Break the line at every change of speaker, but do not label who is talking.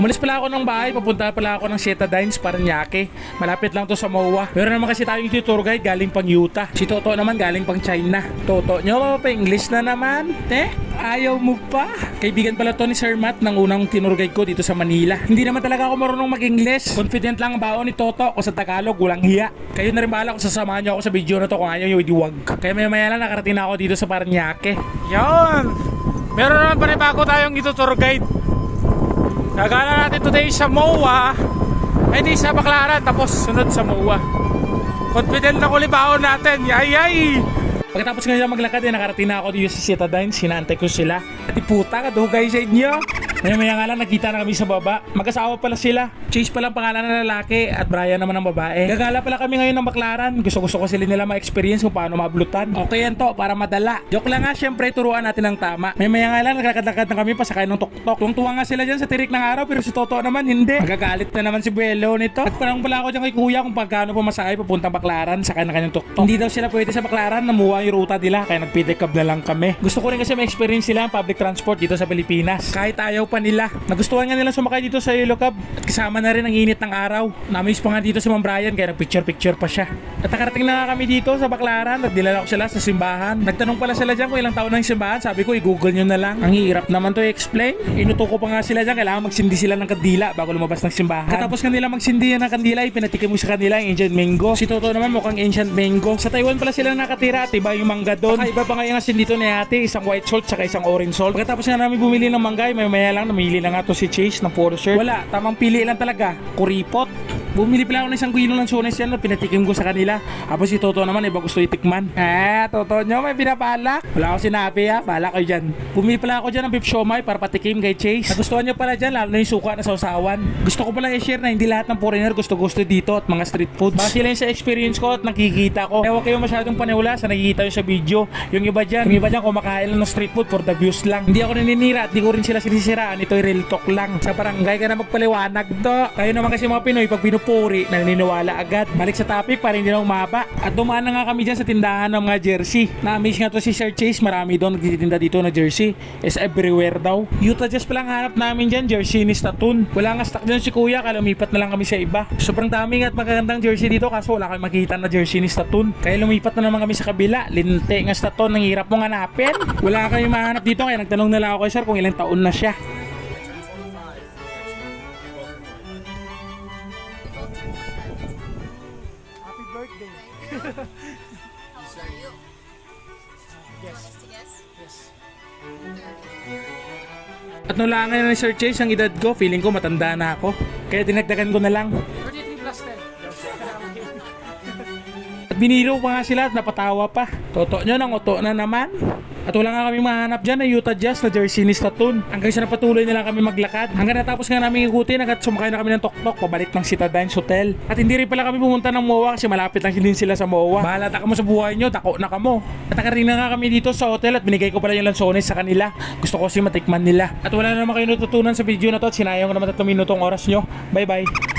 Umalis pala ako ng bahay, papunta pala ako ng Citadines, Paranaque. Malapit lang to sa MOA. Meron naman kasi tayong dito tour guide galing pang Utah. Si Toto naman galing pang China. Toto, nyo pa English na naman? Eh, ayaw mo pa? Kaibigan pala to ni Sir Matt ng unang tinur guide ko dito sa Manila. Hindi naman talaga ako marunong mag-English. Confident lang ang baon ni Toto kung sa Tagalog, walang hiya. Kayo na rin bahala kung sasamahan nyo ako sa video na to kung ayaw nyo, wag. Kaya maya maya lang nakarating na ako dito sa Paranaque. Yon! Meron naman panibago tayong dito tour guide. Gagala natin today sa MOA ay di sa Baclaran tapos sunod sa MOA confident na kulibaon natin yay yay Pagkatapos nga nila maglakad eh, nakarating na ako dito sa Citadines, sinantay ko sila. At puta, kadugay sa inyo. Maya maya nga lang, nakita na kami sa baba. Mag-asawa pala sila. Chase pala ang pangalan ng lalaki at Brian naman ang babae. Gagala pala kami ngayon ng baklaran. Gusto gusto ko sila nila ma-experience kung paano mablutan. Okay yan to, para madala. Joke lang nga, syempre turuan natin ng tama. Maya maya nga lang, naglalakad-lakad na kami pasakay ng tok-tok. Tuwang-tuwa nga sila dyan sa tirik ng araw, pero si Toto naman hindi. Magagalit na naman si Buelo nito. At parang pala ako dyan kay kuya kung pagkano pumasakay papuntang baklaran sa kanyang tok-tok. Hindi daw sila pwede sa baklaran, namuha yung ruta nila, kaya nag-pick up na lang kami. Gusto ko rin kasi ma-experience sila ang public transport dito sa Pilipinas. Kahit ayaw pa nila. Nagustuhan nga nila sumakay dito sa Yellow Cab. At kasama na rin ang init ng araw. Namiss pa nga dito si Ma'am Brian, kaya nag-picture-picture pa siya. At nakarating na nga kami dito sa Baklaran at dinala ko sila sa simbahan. Nagtanong pala sila dyan kung ilang taon yung simbahan. Sabi ko, i-google nyo na lang. Ang hirap naman to i-explain. Inuto ko pa nga sila dyan, kailangan magsindi sila ng kandila bago lumabas ng simbahan. Katapos nga nila magsindi ng kandila, ipinatikim mo sa kanila yung ancient mango. Si Toto naman mukhang ancient mango. Sa Taiwan pala sila nakatira at iba yung mangga doon. Iba pa nga yung asin dito ni ate, isang white salt saka isang orange salt. Pagkatapos nga namin bumili ng manggay, may maya lang namili na nga to si Chase ng polo shirt. Wala, tamang pili lang talaga. Kuripot. Bumili pala ako ng isang kilo ng sones yan, no? pinatikim ko sa kanila. Tapos si Toto naman, iba gusto itikman. Eh, Toto nyo, may pinapala. Wala akong sinabi ha, pala kayo dyan. Bumili pala ako dyan ng beef siomay para patikim kay Chase. Nagustuhan nyo pala dyan, lalo na yung suka na sausawan. Gusto ko pala i-share na hindi lahat ng foreigner gusto-gusto dito at mga street foods. Base lang sa experience ko at nakikita ko. Eh, huwag kayo masyadong paniwala sa nakikita nyo sa video. Yung iba dyan, yung iba dyan kumakain ng street food for the views lang. Hindi ako naninira at di ko rin sila sinisiraan. Ito ay real talk lang. Sa barangay ka na magpaliwanag to. Kayo naman kasi mga Pinoy, pag pinupuri, naniniwala agad. Balik sa topic para hindi na umaba. At dumaan na nga kami dyan sa tindahan ng mga jersey. Na-miss nga to si Sir Chase. Marami doon nagtitinda dito na jersey. Is everywhere daw. Utah Jazz pa lang hanap namin dyan. Jersey ni Statun. Wala nga stock dyan si Kuya. Kaya na lang kami sa iba. Sobrang dami nga at magagandang jersey dito. Kaso wala kami makita na jersey ni Statun. Kaya lumipat na naman kami sa kabila. Linte nga Statun. Ang hirap mong hanapin. Wala kayong mahanap dito. Kaya nagtanong na lang ako kay Sir kung ilang taon na siya. Happy birthday.
How old are you?
Yes. Yes.
30.
At nulangan na ni Sir Chase ang edad ko, feeling ko matanda na ako. Kaya dinagdagan ko na lang. Biniro pa nga sila at napatawa pa. Toto nyo nang oto na naman. At wala nga kami mahanap dyan na Utah Jazz na jersey ni Statun. Hanggang sa napatuloy na lang kami maglakad. Hanggang natapos nga namin ikutin hanggat sumakay na kami ng tok-tok pabalik ng Citadines Hotel. At hindi rin pala kami pumunta ng MOA kasi malapit lang din sila sa MOA. Bahala ta kamo sa buhay nyo, dako na kamo. At nakarating na nga kami dito sa hotel at binigay ko pala yung lansones sa kanila. Gusto ko kasi matikman nila. At wala na naman kayo natutunan sa video na to at sinayang ko naman 3 minutong oras nyo. Bye bye.